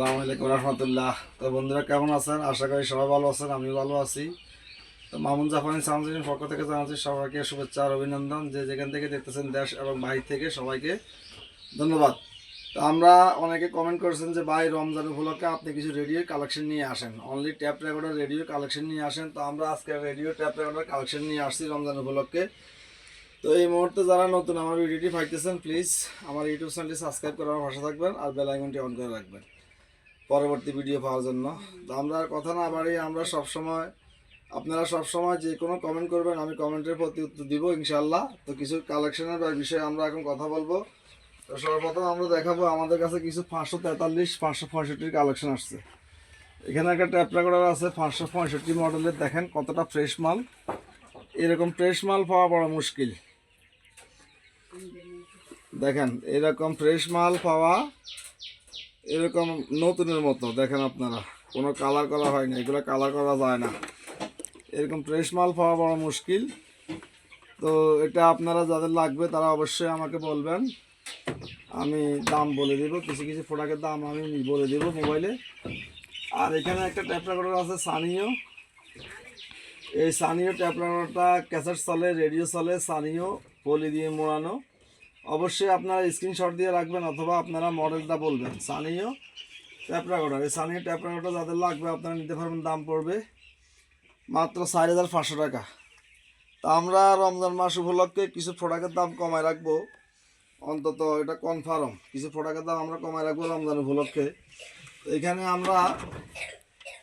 আসসালামু আলাইকুম রহমতুল্লাহ। তো বন্ধুরা, কেমন আছেন? আশা করি সবাই ভালো আছেন আমি ভালো আছি। তো মামুন জাপানি সাউন্ডের পক্ষ থেকে জানাচ্ছি সবাইকে শুভেচ্ছা আর অভিনন্দন। যে যেখান থেকে দেখতেছেন দেশ এবং বাহির থেকে সবাইকে ধন্যবাদ। তো আমরা অনেকে কমেন্ট করেছেন যে, ভাই, রমজান উপলক্ষে আপনি কিছু রেডিও কালেকশন নিয়ে আসেন। Only tape recorder radio collection নিয়ে আসেন। তো আমরা আজকে রেডিও ট্যাপ রেকর্ডার কালেকশন নিয়ে আসছি রমজান উপলক্ষে। তো এই মুহূর্তে যারা নতুন আমার ভিডিওটি পাইতেছেন প্লিজ আমার ইউটিউব চ্যানেলটি সাবস্ক্রাইব করে আমার পাশে থাকবেন আর বেল অন করে রাখবেন। পরবর্তী ভিডিও পাওয়ার জন্য। তো আমরা আর কথা না বাড়ি আমরা সব সময় আপনারা সব সময় যে কোনো কমেন্ট করবেন, আমি কমেন্টের প্রতি উত্তর দিব ইনশাল্লাহ তো কিছু কালেকশনের বিষয়ে আমরা এখন কথা বলব। তো সর্বপ্রথম আমরা দেখাবো, আমাদের কাছে কিছু পাঁচশো তেতাল্লিশ, পাঁচশো পঁয়ষট্টির কালেকশন আসছে। এখানে একটা ট্যাপ রেকর্ডার আছে, পাঁচশো পঁয়ষট্টি মডেলের দেখেন কতটা ফ্রেশ মাল। এরকম ফ্রেশ মাল পাওয়া বড় মুশকিল। দেখেন, এরকম ফ্রেশ মাল পাওয়া এরকম নতুনের মতো, দেখেন আপনারা। কোনো কালার করা হয় না এগুলো কালার করা যায় না। এরকম ফ্রেশ মাল পাওয়া বড় মুশকিল। তো এটা আপনারা যাদের লাগবে তারা অবশ্যই আমাকে বলবেন। আমি দাম বলে দেবো, কিছু কিছু প্রোডাক্টের দাম আমি বলে দেবো মোবাইলে আর এখানে একটা ট্যাপ রেকর্ডার আছে সানিও এই সানিও ট্যাপ রেকর্ডারটা ক্যাসেট চলে রেডিও চলে সানিও পলি দিয়ে মোড়ানো। অবশ্যই আপনারা স্ক্রিনশট দিয়ে রাখবেন অথবা আপনারা মডেলটা বলবেন। সানিও ট্যাপ রেকর্ডার এই সানিও ট্যাপ রেকর্ডার যাদের লাগবে, আপনারা নিতে পারবেন, দাম পড়বে মাত্র চার হাজার পাঁচশো টাকা। তা আমরা রমজান মাস উপলক্ষে কিছু প্রোডাক্টের দাম কমায় রাখব। অন্তত এটা কনফার্ম কিছু প্রোডাক্টের দাম আমরা কমায় রাখব রমজান উপলক্ষে। এখানে আমরা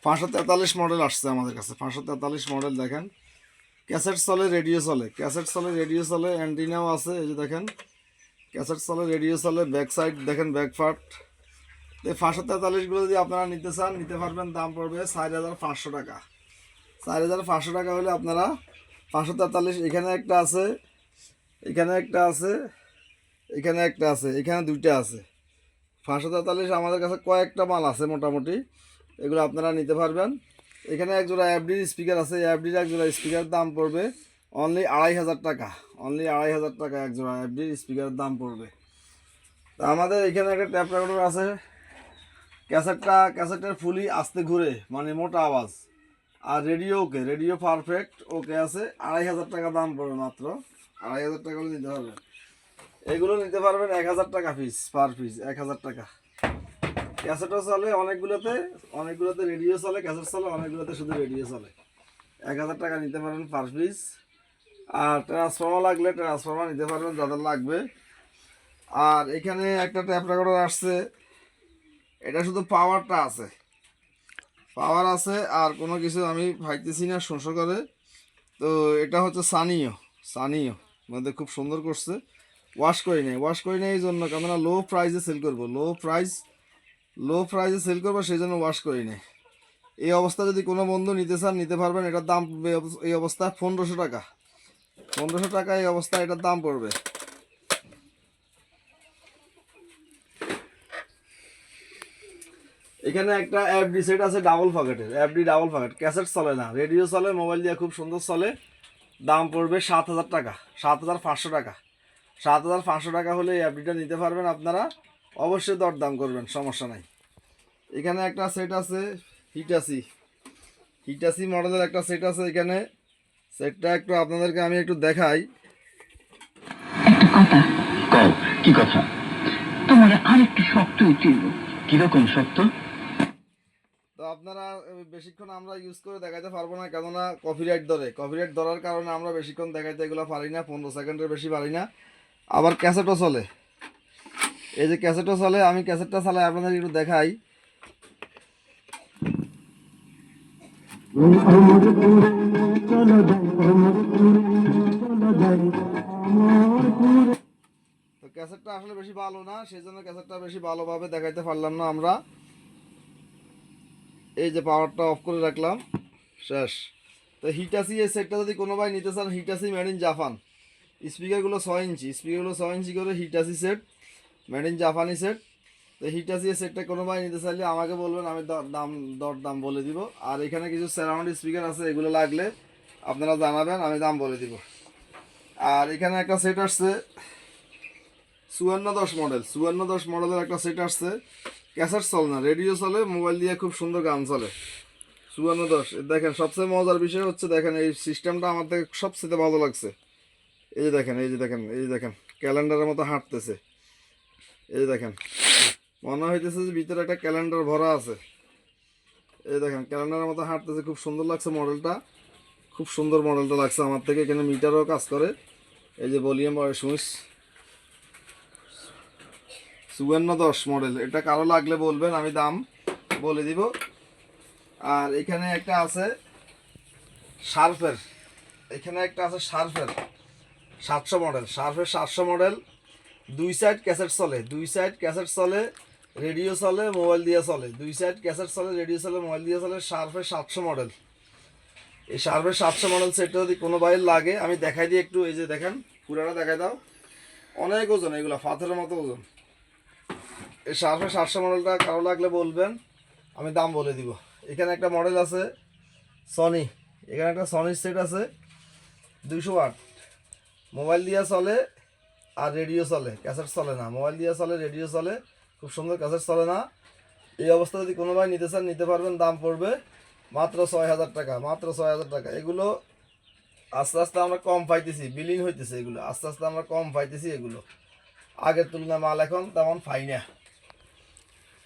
পাঁচশো তেতাল্লিশ মডেল আসছে আমাদের কাছে। পাঁচশো তেতাল্লিশ মডেল দেখেন। ক্যাসেট চলে, রেডিও চলে। ক্যাসেট চলে, রেডিও চলে, অ্যান্টিনাও আছে, এই যে দেখেন। ক্যাসেট চলে রেডিও চলে ব্যাক সাইড, দেখেন ব্যাক পার্ট। এই পাঁচশো তেতাল্লিশগুলো যদি আপনারা নিতে চান, নিতে পারবেন, দাম পড়বে চার হাজার পাঁচশো টাকা। চার হাজার পাঁচশো টাকা হলে আপনারা পাঁচশো তেতাল্লিশ, এখানে একটা আছে, এখানে একটা আছে, এখানে একটা আছে, এখানে দুইটা আছে। পাঁচশো তেতাল্লিশ আমাদের কাছে কয়েকটা মাল আছে মোটামুটি, এগুলো আপনারা নিতে পারবেন। এখানে একজোড়া অ্যাপডির স্পিকার আছে অ্যাপডির এক জোড়া স্পিকার দাম পড়বে অনলি আড়াই হাজার টাকা অনলি আড়াই হাজার টাকা এক জোড়া অ্যাপডির স্পিকারের দাম পড়বে। তা আমাদের এখানে একটা ট্যাপ রেকর্ডার আছে। ক্যাসেটটা, ক্যাসেটের ফুলি আস্তে ঘুরে মানে মোটা আওয়াজ। আর radio okay radio perfect okay আছে, আড়াই হাজার টাকা দাম পড়বে মাত্র। আড়াই হাজার টাকা হলে নিতে পারবেন। এগুলো নিতে পারবেন এক হাজার টাকা পিস পার পিস এক হাজার টাকা। ক্যাসেটও চলে অনেকগুলোতে অনেকগুলোতে রেডিও চলে, ক্যাসেট চলে, অনেকগুলোতে শুধু রেডিও চলে। এক হাজার টাকা নিতে পারেন পার পিস আর ট্রান্সফর্মার লাগলে ট্রান্সফর্মার নিতে পারবেন, যাদের লাগবে। আর এখানে একটা ট্যাপ রেকর্ডার আসছে। এটা শুধু পাওয়ারটা আছে। পাওয়ার আছে, আর কোনো কিছু আমি ভাইতেছি না শোষ করে। তো এটা হচ্ছে সানিও সানিও মধ্যে খুব সুন্দর করছে। ওয়াশ করি নাই ওয়াশ করি নাই এই জন্য কেননা লো প্রাইসে সেল করব। লো প্রাইস লো প্রাইসে সেল করব, সেই জন্য ওয়াশ করি নাই। এই অবস্থা যদি কোনো বন্ধু নিতে চান, নিতে পারবেন। এটার দাম এই অবস্থায় পনেরোশো টাকা। পনেরোশো টাকা এই অবস্থায় এটার দাম পড়বে। এখানে একটা এফডি সেট আছে ডাবল পকেটের এফডি ডাবল পকেট ক্যাসেট চলে না রেডিও চলে মোবাইল দিয়ে খুব সুন্দর চলে। দাম পড়বে সাত হাজার টাকা, সাত হাজার পাঁচশো টাকা। সাত হাজার পাঁচশো টাকা হলে এই এফডিটা নিতে পারবেন আপনারা। অবশ্যই দরদাম করবেন, সমস্যা নাই। এখানে একটা সেট আছে হিটাসি হিটাসি মডেলের একটা সেট আছে এখানে। সেটটা একটু আপনাদেরকে আমি একটু দেখাই একটা কথা কও কি কথা তোমার আরেকটু শক্ত উঠিল কীরকম সত্য তো আপনারা বেশিক্ষণ আমরা ইউজ করে দেখাতে পারব না কেননা কপিরাইট ধরে কপিরাইট ধরার কারণে আমরা বেশিক্ষণ দেখাইতে এগুলো পারি না পনেরো সেকেন্ডের বেশি পারি না আবার ক্যাসেটও চলে এই যে ক্যাসেটও চলে আমি ক্যাসেটটা চালাই আপনাদের একটু দেখাই তো ক্যাসেটটা আসলে বেশি ভালো না সেই জন্য ক্যাসেটটা বেশি ভালোভাবে দেখাইতে পারলাম না আমরা। এই যে পাওয়ারটা অফ করে রাখলাম, শেষ। তো হিটাসি এই সেটটা যদি কোনো ভাই নিতে চান হিটাসি মেড ইন জাপান স্পিকারগুলো ছয় ইঞ্চি স্পিকারগুলো ছয় ইঞ্চি করে হিটাসি সেট মেড ইন জাপানি সেট তো হিটাসি এই সেটটা কোনো ভাই নিতে চাইলে আমাকে বলবেন, আমি দাম দর, দাম বলে দিব। আর এখানে কিছু সারাউন্ড স্পিকার আছে, এগুলো লাগলে আপনারা জানাবেন, আমি দাম বলে দিব। আর এখানে একটা সেট আসছে, চুয়ান্ন দশ মডেল চুয়ান্ন দশ মডেলের একটা সেট আসছে। ক্যাসেট চলে না রেডিও চলে মোবাইল দিয়ে খুব সুন্দর গান চলে। চুয়ান্ন দশ, দেখেন, সবচেয়ে মজার বিষয় হচ্ছে, দেখেন, এই সিস্টেমটা আমার থেকে সবচেয়ে ভালো লাগছে। এই যে দেখেন, এই যে দেখেন, এই যে দেখেন ক্যালেন্ডারের মতো হাঁটতেছে। এই দেখেন, মনে হইতেছে যে ভিতরে একটা ক্যালেন্ডার ভরা আছে। এই দেখেন ক্যালেন্ডারের মতো হাঁটতেছে, খুব সুন্দর লাগছে মডেলটা খুব সুন্দর মডেলটা লাগছে আমার থেকে, এখানে মিটারও কাজ করে। এই যে ভলিউম সুইচ। চুয়ান্ন দশ মডেল, এটা কারও লাগলে বলবেন, আমি দাম বলে দিব। আর এখানে একটা আছে শার্ফের, এখানে একটা আছে শার্ফের সাতশো মডেল। শার্ফের সাতশো মডেল, দুই সাইড ক্যাসেট চলে, দুই সাইড ক্যাসেট চলে, রেডিও চলে, মোবাইল দিয়ে চলে। দুই সাইড ক্যাসেট চলে, রেডিও চলে, মোবাইল দিয়ে চলে, শার্ফের সাতশো মডেল। এই শার্ফের সাতশো মডেল সেটটা যদি কোনো বাইর লাগে, আমি দেখাই দিই একটু, এই যে দেখেন, পুরাটা দেখাই দাও। অনেক ওজন, এগুলো পাথরের মতো ওজন। এই শার্পের সাতশো মডেলটা কারও লাগলে বলবেন, আমি দাম বলে দিব। এখানে একটা মডেল আছে সনি এখানে একটা সনির সেট আছে দুশো আট মোবাইল দিয়ে চলে আর রেডিও চলে ক্যাসেট চলে না। মোবাইল দিয়ে চলে রেডিও চলে, খুব সুন্দর ক্যাসেট চলে না। এই অবস্থা যদি কোনো ভাই নিতে চান, নিতে পারবেন, দাম পড়বে মাত্র ছয় হাজার টাকা, মাত্র ছয় হাজার টাকা। এগুলো আস্তে আস্তে আমরা কম পাইতেছি বিলিং হইতেছে এগুলো। আস্তে আস্তে আমরা কম পাইতেছি এগুলো। আগের তুলনায় মাল এখন তেমন পাই না।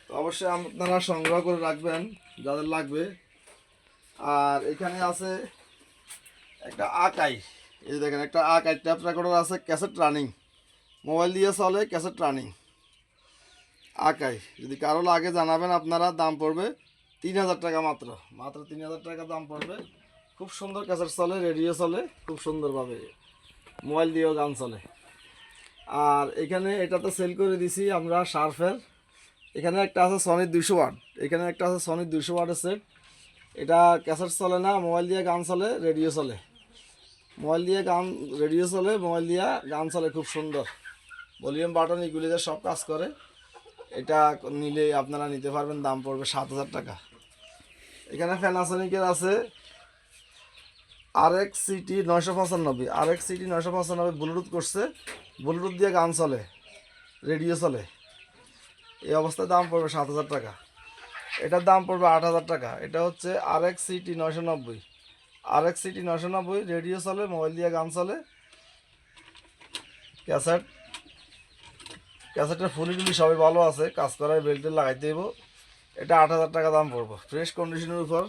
তো অবশ্যই আপনারা সংগ্রহ করে রাখবেন, যাদের লাগবে। আর এখানে আছে একটা আকাই। এই দেখেন, একটা আকাই ট্যাপ রেকর্ডার আছে, ক্যাসেট রানিং। মোবাইল দিয়ে চলে, ক্যাসেট রানিং। আকাই, যদি কারও লাগে জানাবেন, আপনারা দাম পড়বে তিন হাজার টাকা মাত্র। মাত্র তিন হাজার টাকা দাম পড়বে। খুব সুন্দর ক্যাসেট চলে, রেডিও চলে, খুব সুন্দরভাবে। মোবাইল দিয়েও গান চলে। আর এখানে এটাতে সেল করে দিছি আমরা শার্ফের এখানে একটা আছে সনির দুশো ওয়াট। এখানে একটা আছে সনির দুশো ওয়াটের সেট এটা ক্যাসেট চলে না, মোবাইল দিয়ে গান চলে, রেডিও চলে। মোবাইল দিয়ে গান, রেডিও চলে, মোবাইল দিয়ে গান চলে, খুব সুন্দর। ভলিউম বাটন এগুলিতে সব কাজ করে। এটা নিলে আপনারা নিতে পারবেন, দাম পড়বে সাত হাজার টাকা। এখানে ফ্যানাসনিকের আছে আর এক্স সিটি নয়শো পঁচানব্বই আর এক্স সিটি নয়শো পঁচানব্বই ব্লুটুথ করছে। ব্লুটুথ দিয়ে গান চলে রেডিও চলে। এই অবস্থায় দাম পড়বে সাত হাজার টাকা। এটার দাম পড়বে আট হাজার টাকা। এটা হচ্ছে আর এক্স সিটি নয়শো নব্বই আর এক্স সিটি নয়শো নব্বই রেডিও চলে মোবাইল দিয়ে গান চলে। ক্যাসেট ক্যাসেটের ফুলিগুলি সবাই ভালো আছে, কাজ করায় বেল্টে লাগাইতে দেবো এটা আট হাজার টাকা দাম পড়ব। ফ্রেশ কন্ডিশনের উপর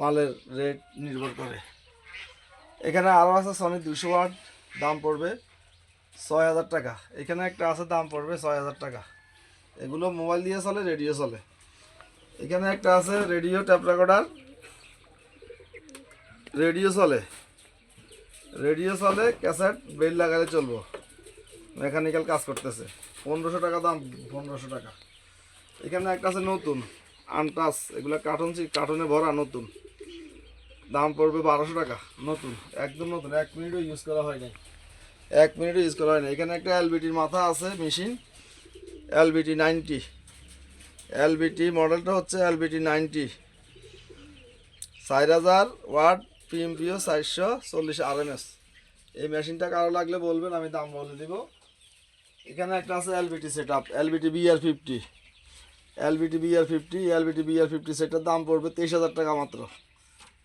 মালের রেট নির্ভর করে। এখানে আরও আছে সনি দুশো ওয়াট দাম পড়বে ছয় হাজার টাকা। এখানে একটা আছে, দাম পড়বে ছয় হাজার টাকা। এগুলো মোবাইল দিয়ে চলে রেডিও চলে। এখানে একটা আছে রেডিও ট্যাপ রেকর্ডার রেডিও চলে। রেডিও চলে ক্যাসেট বেল লাগালে চলবো। মেকানিক্যাল কাজ করতেছে। পনেরোশো টাকা দাম, পনেরোশো টাকা। এখানে একটা আছে নতুন, আনটাস, এগুলো কার্টুন কার্টুনে ভরা, নতুন। দাম পড়বে বারোশো টাকা, নতুন, একদম নতুন, এক মিনিটও ইউজ করা হয় নাই। এক মিনিটও ইউজ করা হয় না এখানে একটা এলবিটির মাথা আছে মেশিন এলবিটি নাইনটি এলবিটি মডেলটা হচ্ছে এলবিটি নাইনটি চার হাজার ওয়াট পিএমপিও চারশো চল্লিশ আরএমএস এই মেশিনটা কারও লাগলে বলবেন, আমি দাম বলে দিব। এখানে একটা আছে LBT set up LBT BR fifty LBT BR fifty, LBT BR fifty, সেটার দাম পড়বে তেইশ হাজার টাকা মাত্র।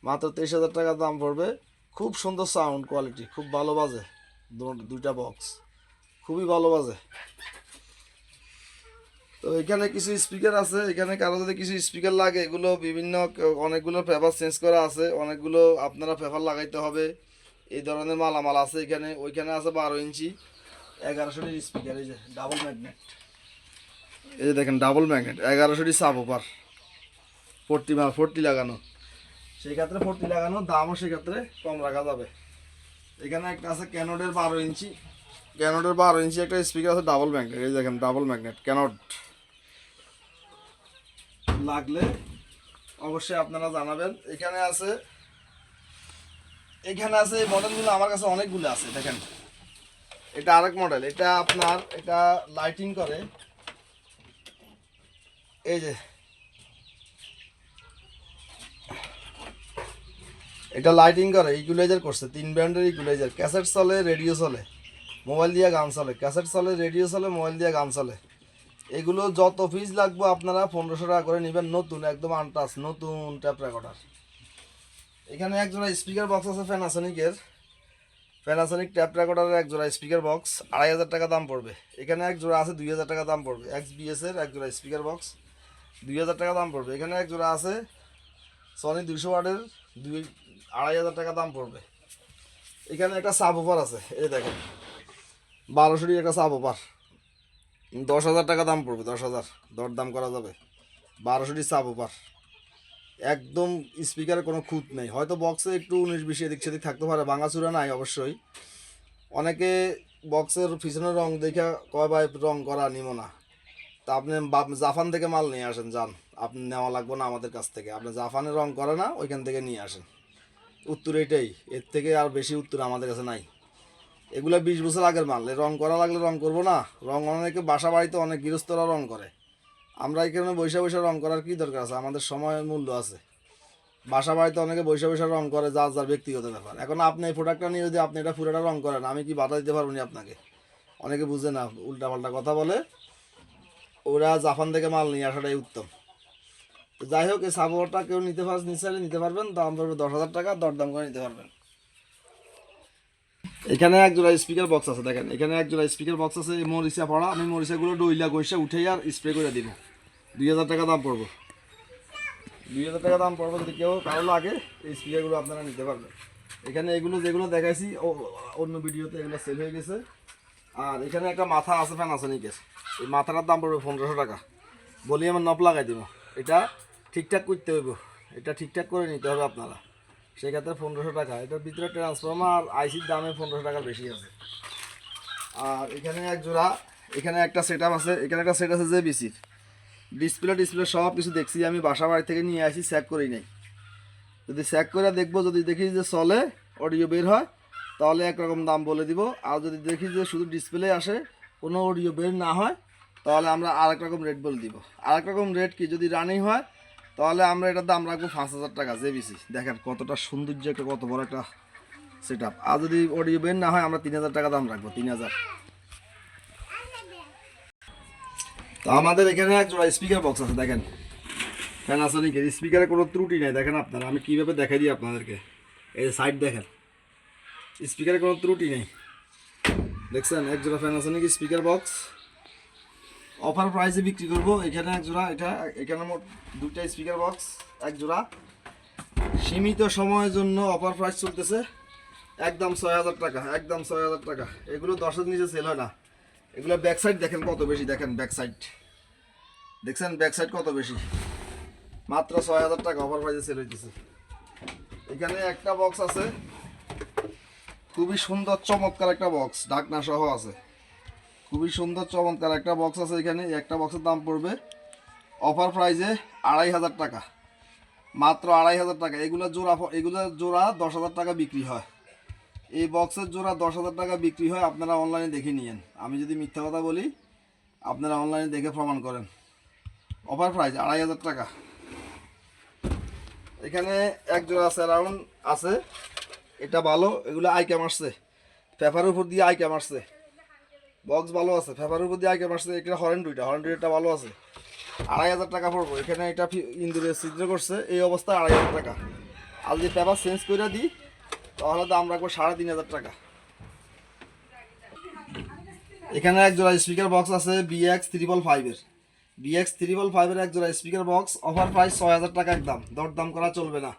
মাত্র তেইশ হাজার টাকা দাম পড়বে। খুব সুন্দর সাউন্ড কোয়ালিটি খুব ভালো বাজে দুইটা বক্স খুবই ভালো বাজে। তো এখানে কিছু স্পিকার আছে, এখানে কারও যদি কিছু স্পিকার লাগে, এগুলো বিভিন্ন, অনেকগুলো পেপার চেঞ্জ করা আছে, অনেকগুলো আপনারা পেপার লাগাইতে হবে। এই ধরনের মালামাল আছে এখানে, ওইখানে আছে বারো ইঞ্চি এগারোশোটির স্পিকার এই যে ডাবল ম্যাগনেট এই যে দেখেন ডাবল ম্যাগনেট এগারোশোটি সাব ওপার ফোরটি ফোরটি লাগানো। সেই ক্ষেত্রে ফোরটি লাগানো, দামও সেক্ষেত্রে কম রাখা যাবে। এখানে একটা আছে ক্যানোডের বারো ইঞ্চি। ক্যানোডের বারো ইঞ্চি একটা স্পিকার আছে ডাবল ম্যাগনেট এই দেখেন ডাবল ম্যাগনেট ক্যানোড। লাগলে অবশ্যই আপনারা জানাবেন। এখানে আছে এখানে আছে এই মডেলগুলো আমার কাছে অনেকগুলো আছে, দেখেন। এটা আরেক মডেল এটা আপনার, এটা লাইটিং করে। এই যে। এটা লাইটিং করে ইকুলাইজার করছে, তিন ব্র্যান্ডের ইকুলাইজার ক্যাসেট চলে রেডিও চলে মোবাইল দিয়ে গান চলে। ক্যাসেট চলে রেডিও চলে মোবাইল দিয়ে গান চলে। এগুলো যত ফিজ লাগবে আপনারা পনেরোশো টাকা করে নেবেন নতুন, একদম আনটাস নতুন ট্যাপ রেকর্ডার এখানে এক জোড়া স্পিকার বক্স আছে প্যানাসনিকের প্যানাসনিক ট্যাপ রেকর্ডারের এক জোড়া স্পিকার বক্স আড়াই হাজার টাকা দাম পড়বে। এখানে এক জোড়া আছে, দুই হাজার টাকা দাম পড়বে। এক্স বিএস এর এক জোড়া স্পিকার বক্স দুই হাজার টাকা দাম পড়বে। এখানে এক জোড়া আছে সনি দুশো ওয়াটের দুই আড়াই হাজার টাকা দাম পড়বে। এখানে একটা সাব ওভার আছে, এই দেখেন বারোশোটি একটা সাব ওভার দশ হাজার টাকা দাম পড়বে, দশ হাজার দর দাম করা যাবে। বারোশোটি সাব ওভার একদম স্পিকারে কোনো খুঁত নেই। হয়তো বক্সে একটু উনিশ বিশ এদিক সেদিক থাকতে পারে, ভাঙাচুরা নাই অবশ্যই। অনেকে বক্সের পিছনের রং দেখে কয় ভাই রং করা নিব না। তা আপনি জাফান থেকে মাল নিয়ে আসেন, যান। আপনি নেওয়া লাগবে না আমাদের কাছ থেকে। আপনি জাপানে রং করে না, ওইখান থেকে নিয়ে আসেন। উত্তর এটাই। এর থেকে আর বেশি উত্তর আমাদের কাছে নাই। এগুলো বিশ বছর আগের মাল। রং করা লাগলে রং করব না। রং অনেকে বাসা বাড়িতে অনেক গৃহস্থরা রং করে। আমরা এখানে বৈশা বৈশা রং করার কী দরকার আছে? আমাদের সময়ের মূল্য আছে। বাসা বাড়িতে অনেকে বৈশা বৈশা রং করে, যার যার ব্যক্তিগত ব্যাপার। এখন আপনি এই প্রোডাক্টটা নিয়ে যদি আপনি এটা পুরোটা রং করেন, আমি কি বাধা দিতে পারব না আপনাকে? অনেকে বুঝে না উল্টা পাল্টা কথা বলে। ওরা জাপান থেকে মাল নিয়ে আসাটাই উত্তম। যাই হোক, এই সাপোর্টটা কেউ নিতে পার নিতে নিতে পারবেন। দাম পড়বে দশ হাজার টাকা, দরদাম করে নিতে পারবেন। এখানে এক জোড়া স্পিকার বক্স আছে, দেখেন। এখানে এক জোড়া স্পিকার বক্স আছে মরিচা পড়া। আমি মরিচাগুলো ডইলা গৈসা উঠে আর স্প্রে করে দিব। দুই হাজার টাকা দাম পড়বে। দুই হাজার টাকা দাম পড়ব যদি কেউ কারও লাগে, এই স্পিকারগুলো আপনারা নিতে পারবেন। এখানে এগুলো যেগুলো দেখাইছি অন্য ভিডিওতে এগুলো সেল হয়ে গেছে। আর এখানে একটা মাথা আছে ফ্যান আছে প্যানাসনিকের এই মাথাটার দাম পড়বে পনেরোশো টাকা। বলি আমার নব লাগাই দিব। এটা ঠিকঠাক করতে হইব। এটা ঠিকঠাক করে নিতে হবে আপনারা। সেক্ষেত্রে পনেরোশো টাকা। এটার ভিতরে ট্রান্সফর্মার আইসির দামে পনেরোশো টাকার বেশি আছে। আর এখানে এক জোড়া, এখানে একটা সেট আছে। এখানে একটা সেট আছে যে বিসির ডিসপ্লে ডিসপ্লে সব কিছু দেখছি। আমি বাসা বাড়ি থেকে নিয়ে আসি চেক করি নাই। যদি চেক করে দেখব, যদি দেখি যে চলে অডিও বের হয় তাহলে একরকম দাম বলে দিব। আর যদি দেখি যে শুধু ডিসপ্লে আসে, কোনো অডিও বের না হয়, তাহলে আমরা আরেক রকম রেট বলে দিব। আরেক রকম রেট কি, যদি রানিং হয়, তাহলে আমরা এটার দাম রাখব পাঁচ হাজার টাকা জেবিসি দেখেন কতটা সৌন্দর্য একটা, কত বড় একটা সেট আপ আর যদি অডিও বের না হয়, আমরা তিন হাজার টাকা দাম রাখব, তিন হাজার। তো আমাদের এখানে এক জোড়া স্পিকার বক্স আছে, দেখেন। প্যানাসনিকের স্পিকারে কোনো ত্রুটি নেই, দেখেন আপনারা। আমি কীভাবে দেখাই দিই আপনাদেরকে? এই সাইড দেখেন। স্পিকারে কোনো ত্রুটি নেই। দেখছেন, এক জোড়া প্যানাসনিক স্পিকার বক্স? অফার প্রাইসে বিক্রি করব। এখানে এক জোড়া, এটা, এখানে মোট দুইটা স্পিকার বক্স, এক জোড়া। সীমিত সময়ের জন্য অফার প্রাইস চলতেছে। একদম ছয় হাজার টাকা, একদম ছয় হাজার টাকা। এগুলো দশের নিচে সেল হয় না। এগুলো ব্যাক সাইড দেখেন কত বেশি, দেখেন ব্যাক সাইড দেখছেন ব্যাক সাইড কত বেশি? মাত্র ছয় হাজার টাকা অফার প্রাইসে সেল হইতেছে। এখানে একটা বক্স আছে। খুবই সুন্দর, চমৎকার একটা বক্স ডাকনা সহ আছে। খুবই সুন্দর, চমৎকার একটা বক্স আছে এখানে। একটা বক্সের দাম পড়বে অফার প্রাইজে আড়াই হাজার টাকা। মাত্র আড়াই হাজার টাকা। এগুলো জোড়া এগুলো জোড়া দশ হাজার টাকা বিক্রি হয়। এই বক্সের জোড়া দশ হাজার টাকা বিক্রি হয়, আপনারা অনলাইনে দেখে নিয়েন। আমি যদি মিথ্যা কথা বলি, আপনারা অনলাইনে দেখে প্রমাণ করেন। অফার প্রাইস আড়াই হাজার টাকা। এখানে এক জোড়া স্যারাউন্ড আছে। এটা ভালো, এগুলো আইকাম আসছে। পেপারের উপর দিয়ে আইকাম আসছে। বক্স ভালো আছে, পেপারের উপর দিয়ে আইকাম আসছে এটা হরেন দুইটা হরেন দুইটা ভালো আছে। আড়াই হাজার টাকা পড়ব, এখানে এটা ইন্দুরের ছিদ্র করছে, এই অবস্থায় আড়াই হাজার টাকা। আর যদি পেপার চেঞ্জ করে দিই, তাহলে দাম রাখব সাড়ে তিন হাজার টাকা। এখানে এক জোড়া স্পিকার বক্স আছে বিএক্স ত্রিপল ফাইভের বিএক্স ত্রিপল ফাইভের এক জোড়া স্পিকার বক্স অফার প্রাইস ছয় হাজার টাকা একদম। দর দাম করা চলবে না।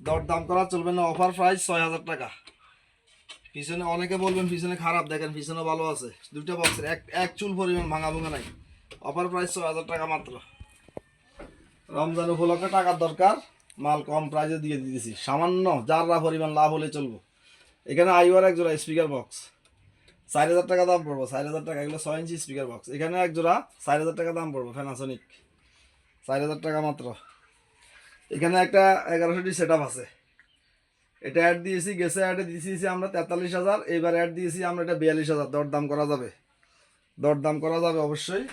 দর দাম করা চলবে না অফার প্রাইস ছয় হাজার টাকা। পিছনে অনেকে বলবেন, পিছনে খারাপ। দেখেন, পিছনে ভালো আছে। দুইটা বক্সের এক এক চুল পরিমাণ ভাঙা ভাঙা নাই। অফার প্রাইস ছয় হাজার টাকা মাত্র। রমজান উপলক্ষে টাকার দরকার, মাল কম প্রাইসে দিয়ে দিতেছি। সামান্য যাররা পরিমাণ লাভ হলে চলবো। এখানে আইওয়ার এক জোড়া স্পিকার বক্স চার হাজার টাকা দাম পড়ব। চার হাজার টাকা, এগুলো ছয় ইঞ্চি স্পিকার বক্স এখানে এক জোড়া চার হাজার টাকা দাম পড়ব ফ্যানাসনিক চার হাজার টাকা মাত্র। এখানে একটা এগারোশোটি সেট আছে। এটা অ্যাড দিয়েছি, গেছে অ্যাডে দিয়েছি আমরা তেতাল্লিশ হাজার এবার অ্যাড দিয়েছি আমরা এটা বিয়াল্লিশ হাজার। দরদাম করা যাবে। দরদাম করা যাবে অবশ্যই।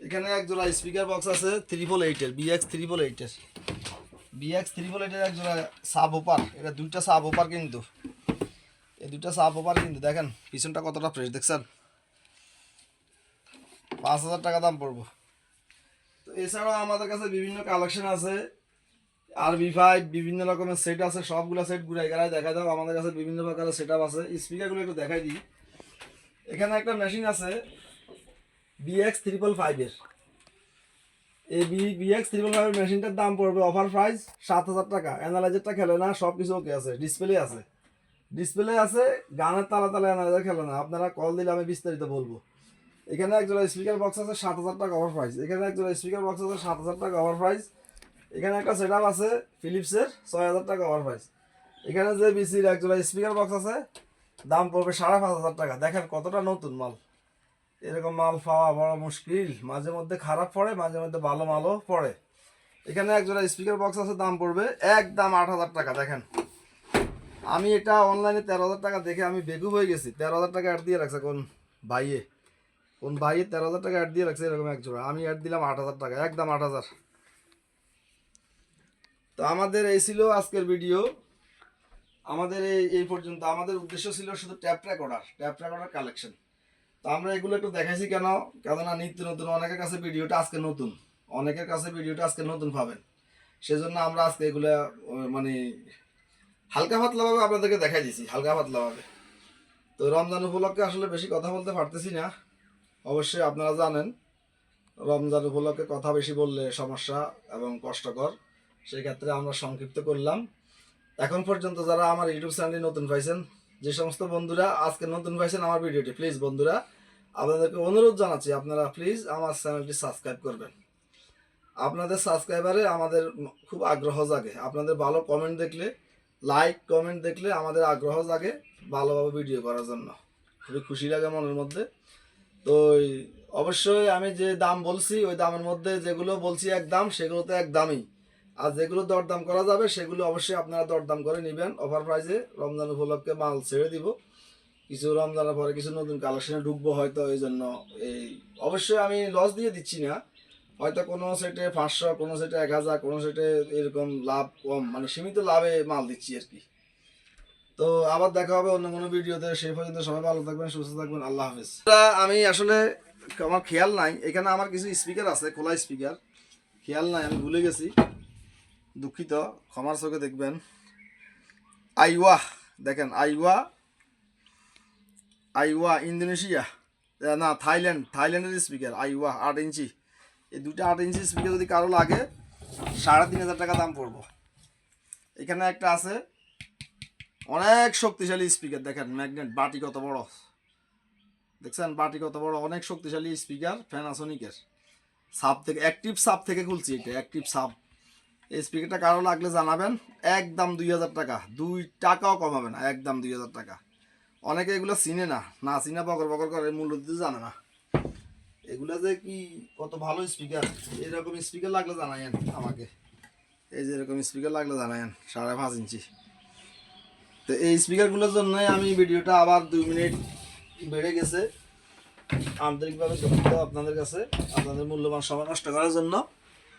এখানে এক জোড়া স্পিকার বক্স আছে ত্রিপল এইটের বিএক্স ত্রিপল এইটের বিএক্স ত্রিপল এইটের এক জোড়া সাব ওপার এটা দুইটা সাব ওপার কিন্তু। এই দুইটা সাব ওপার কিন্তু, দেখেন, পিছনটা কতটা ফ্রেশ দেখছেন? পাঁচ হাজার টাকা দাম পড়ব। তো এছাড়াও আমাদের কাছে বিভিন্ন কালেকশন আছে। আর বি ফাইভ বিভিন্ন রকমের সেট আছে, সবগুলো সেট ঘুরাই গেলায়, দেখা দাও আমাদের কাছে বিভিন্ন প্রকারের সেট আছে। স্পিকারগুলো একটু দেখাই দিই। এখানে একটা মেশিন আছে বিএক্স ট্রিপল ফাইভের এই বি বিএক্স ট্রিপল ফাইভের মেশিনটার দাম পড়বে অফার প্রাইস সাত হাজার টাকা। অ্যানালাইজারটা খেলে না সব কিছু ওকে আছে। ডিসপ্লে আছে। ডিসপ্লে আছে, গানের তালা তালা অ্যানালাইজার খেলে না। আপনারা কল দিলে আমি বিস্তারিত বলব। এখানে একজোড়া স্পিকার বক্স আছে, সাত হাজার টাকা ওভার প্রাইস এখানে একজোড়া স্পিকার বক্স আছে, সাত হাজার টাকা ওভার প্রাইস এখানে একটা সেট আছে ফিলিপসের ছয় হাজার টাকা ওভার প্রাইস এখানে যে বিসির একজোড়া স্পিকার বক্স আছে, দাম পড়বে সাড়ে পাঁচ হাজার টাকা। দেখেন কতটা নতুন মাল। এরকম মাল পাওয়া বড় মুশকিল। মাঝে মধ্যে খারাপ পড়ে, মাঝে মধ্যে ভালো মালও পড়ে। এখানে একজোড়া স্পিকার বক্স আছে, দাম পড়বে একদম আট হাজার টাকা। দেখেন, আমি এটা অনলাইনে তেরো হাজার টাকা দেখে আমি বেগু হয়ে গেছি। তেরো হাজার টাকা অ্যাড দিয়ে রাখছে কোন ভাইয়ে। কোন ভাইয়ে তেরো হাজার টাকা অ্যাড দিয়ে রাখছে এরকম এক জোড়া। আমি অ্যাড দিলাম আট হাজার টাকা, একদম আট হাজার। তো আমাদের এই ছিল আজকের ভিডিও আমাদের এই এই পর্যন্ত। আমাদের উদ্দেশ্য ছিল শুধু tape recorder tape recorder collection তো আমরা এগুলো একটু দেখাইছি কেন? কেননা নিত্য নতুন অনেকের কাছে ভিডিওটা আজকে নতুন। অনেকের কাছে ভিডিওটা আজকে নতুন পাবেন। সেজন্য আমরা আজকে এগুলো মানে হালকা পাতলাভাবে আপনাদেরকে দেখাই দিছি, হালকা পাতলাভাবে। তো রমজান উপলক্ষে আসলে বেশি কথা বলতে পারতেছি না। অবশ্যই আপনারা জানেন, রমজান উপলক্ষে কথা বেশি বললে সমস্যা এবং কষ্টকর। সেই ক্ষেত্রে আমরা সংক্ষিপ্ত করলাম। এখন পর্যন্ত যারা আমার ইউটিউব চ্যানেলে নতুন পাইছেন, যে সমস্ত বন্ধুরা, আজকে নতুন পাইছেন আমার ভিডিওটি প্লিজ বন্ধুরা, আপনাদেরকে অনুরোধ জানাচ্ছি, আপনারা প্লিজ আমার চ্যানেলটি সাবস্ক্রাইব করবেন। আপনাদের সাবস্ক্রাইবারে আমাদের খুব আগ্রহ জাগে। আপনাদের ভালো কমেন্ট দেখলে লাইক কমেন্ট দেখলে আমাদের আগ্রহ জাগে ভালোভাবে ভিডিও করার জন্য। খুবই খুশি লাগে মনের মধ্যে। তো অবশ্যই আমি যে দাম বলছি, ওই দামের মধ্যে যেগুলো বলছি এক দাম সেগুলো তো এক দামই। আর যেগুলো দরদাম করা যাবে, সেগুলো অবশ্যই আপনারা দরদাম করে নেবেন। অফার প্রাইসে রমজান উপলক্ষে মাল ছেড়ে দিব। কিছু রমজানের পরে কিছু নতুন কালেকশনে ঢুকবো হয়তো, এই জন্য এই অবশ্যই আমি লস দিয়ে দিচ্ছি না। হয়তো কোনো সেটে পাঁচশো, কোনো সেটে এক হাজার, কোনো সেটে এরকম লাভ কম মানে সীমিত লাভে মাল দিচ্ছি আর কি। তো আবার দেখা হবে অন্য কোনো ভিডিওতে। সেই পর্যন্ত সবাই ভালো থাকবেন, সুস্থ থাকবেন। আল্লাহ হাফেজ। আমি আসলে আমার খেয়াল নাই। এখানে আমার কিছু স্পিকার আছে, খোলা স্পিকার খেয়াল নাই, আমি ভুলে গেছি। দুঃখিত, ক্ষমার চোখে দেখবেন। আইওয়া, দেখেন, আইওয়া আইওয়া, ইন্দোনেশিয়া না, থাইল্যান্ড, থাইল্যান্ডের স্পিকার আইওয়া, আট ইঞ্চি। এই দুটো আট ইঞ্চি স্পিকার যদি কারও লাগে, সাড়ে তিন হাজার টাকা দাম পড়ব। এখানে একটা আছে, অনেক শক্তিশালী স্পিকার দেখেন ম্যাগনেট বাটি কত বড়। দেখছেন, বাটি কত বড়, অনেক শক্তিশালী স্পিকার ফ্যানাসনিকের সাপ থেকে অ্যাক্টিভ সাপ থেকে খুলছি এটা অ্যাক্টিভ সাপ এই স্পিকারটা কারও লাগলে জানাবেন। একদম দুই হাজার টাকা। দুই টাকাও কমাবে না। একদম দুই হাজার টাকা। অনেকে এগুলো চিনে না। না চিনে বকর বকর করে মূল্য দিতে জানে না। এগুলা যে কি কত ভালো স্পিকার এরকম স্পিকার লাগলে জানাইন আমাকে। এই যে এরকম স্পিকার লাগলে জানাইন সাড়ে পাঁচ ইঞ্চি। তো এই স্পিকারগুলোর জন্যই আমি ভিডিওটা আবার দুই মিনিট বেড়ে গেছে। আন্তরিকভাবে আপনাদের কাছে, আপনাদের মূল্যবান সময় নষ্ট করার জন্য।